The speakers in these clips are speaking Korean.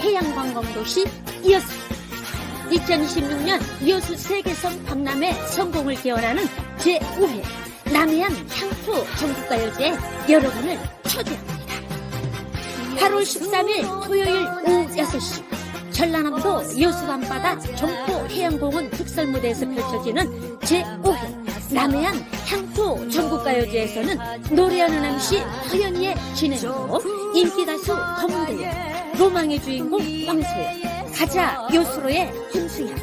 성공도시이었습니다. 2026년 여수 세계성 박람회 성공을 기원하는 제5회 남해안 향토 전국가요제 여러분을 초대합니다. 8월 13일 토요일 오후 6시 전라남도 여수 밤바다 정포 해양공원 특설무대에서 펼쳐지는 제5회 남해안 향토 전국가요제에서는 노래하는 MC 허연이의 진행으로 인기가수 검은대요 로망의 주인공 황소연 가자 요수로의 김수현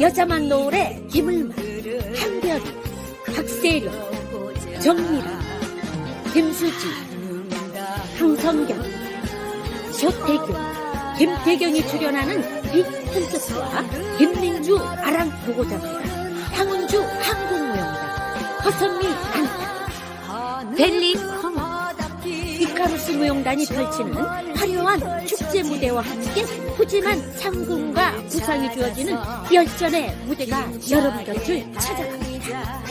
여자만 노을의 김을만 한별이 박세령 정미라 김수지 황성경 조태균 김태경이 출연하는 빅 콘서트와 김민주 아랑 보고자입니다 벨리 커먼 이카루스 무용단이 펼치는 화려한 축제 무대와 함께 푸짐한 상금과 구상이 주어지는 열전의 무대가 여러분 곁을 찾아갑니다.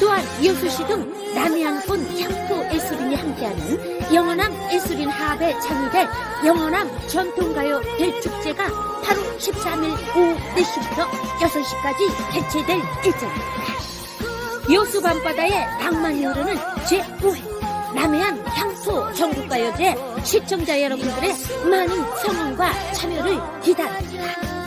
또한 여수시 등 남해안권 향토 예술인이 함께하는 영원함 예술인 합에 참여될 영원함 전통가요 대축제가 8월 13일 오후 4시부터 6시까지 개최될 일정입니다. 여수 밤바다에 낭만이 흐르는 제5회 남해안 향토 전국가요제 시청자 여러분들의 많은 성원과 참여를 기다립니다.